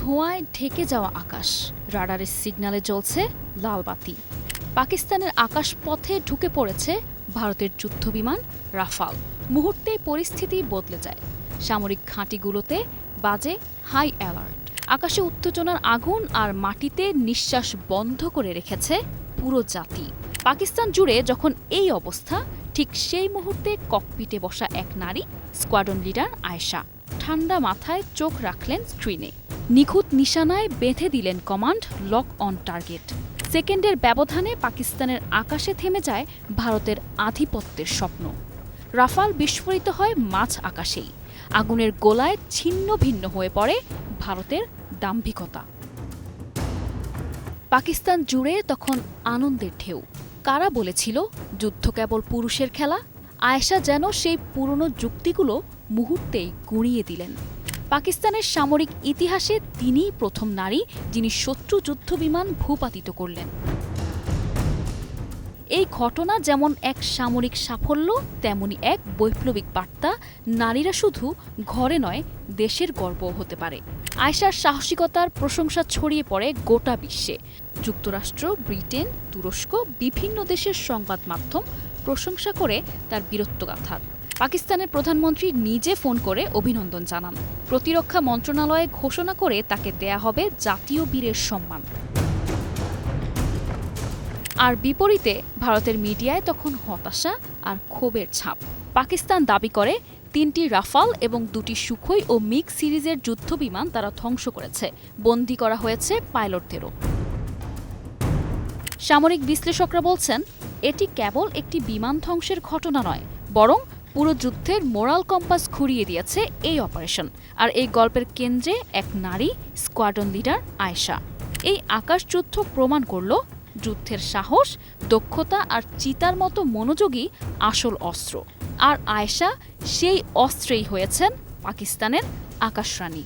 ধোঁয়ায় ঢেকে যাওয়া আকাশ। রাডারের সিগন্যালে জ্বলছে লাল বাতি। পাকিস্তানের আকাশপথে ঢুকে পড়েছে ভারতের যুদ্ধবিমান রাফাল। মুহূর্তেই পরিস্থিতি বদলে যায়। সামরিক ঘাঁটিগুলোতে বাজে হাই অ্যালার্ট। আকাশে উত্তেজনার আগুন আর মাটিতে নিঃশ্বাস বন্ধ করে রেখেছে পুরো জাতি। পাকিস্তান জুড়ে যখন এই অবস্থা, ঠিক সেই মুহূর্তে ককপিটে বসা এক নারী স্কোয়াডন লিডার আয়েশা। ঠান্ডা মাথায় চোখ রাখলেন স্ক্রিনে। নিখুঁত নিশানায় বেঁধে দিলেন কমান্ড লক অন টার্গেট। সেকেন্ডের ব্যবধানে পাকিস্তানের আকাশে থেমে যায় ভারতের আধিপত্যের স্বপ্ন। রাফাল বিস্ফোরিত হয় মাঝ আকাশেই। আগুনের গোলায় ছিন্ন ভিন্ন হয়ে পড়ে ভারতের দাম্ভিকতা। পাকিস্তান জুড়ে তখন আনন্দের ঢেউ। কারা বলেছিল যুদ্ধ কেবল পুরুষের খেলা? আয়েশা যেন সেই পুরনো যুক্তিগুলো মুহূর্তেই গুঁড়িয়ে দিলেন। পাকিস্তানের সামরিক ইতিহাসে তিনিই প্রথম নারী যিনি শত্রু যুদ্ধবিমান ভূপাতিত করলেন। এই ঘটনা যেমন এক সামরিক সাফল্য, তেমনি এক বৈপ্লবিক বার্তা। নারীরা শুধু ঘরে নয়, দেশের গর্বও হতে পারে। আয়সার সাহসিকতার প্রশংসা ছড়িয়ে পড়ে গোটা বিশ্বে। যুক্তরাষ্ট্র, ব্রিটেন, তুরস্ক, বিভিন্ন দেশের সংবাদ মাধ্যম প্রশংসা করে তার বীরত্বগাথার পাকিস্তানের প্রধানমন্ত্রী নিজে ফোন করে অভিনন্দন জানান। প্রতিরক্ষা মন্ত্রণালয়ে ঘোষণা করে তাকে দেয়া হবে জাতীয় বীরের সম্মান। আর বিপরীতে, ভারতের মিডিয়ায় তখন হতাশা আর ক্ষোভের ছাপ। পাকিস্তান দাবি করে, তিনটি রাফাল এবং দুটি সুখই ও মিগ সিরিজের যুদ্ধবিমান তারা ধ্বংস করেছে। বন্দী করা হয়েছে পাইলটদেরও। সামরিক বিশ্লেষকরা বলছেন, এটি কেবল একটি বিমান ধ্বংসের ঘটনা নয়, বরং পুরো যুদ্ধের মোরাল কম্পাস ঘুরিয়ে দিয়েছে এই অপারেশন। আর এই গল্পের কেন্দ্রে এক নারী স্কোয়াডন লিডার আয়েশা। এই আকাশ যুদ্ধ প্রমাণ করল যুদ্ধের সাহস, দক্ষতা আর চিতার মতো মনোযোগী আসল অস্ত্র। আর আয়েশা সেই অস্ত্রেই হয়েছেন পাকিস্তানের আকাশরানী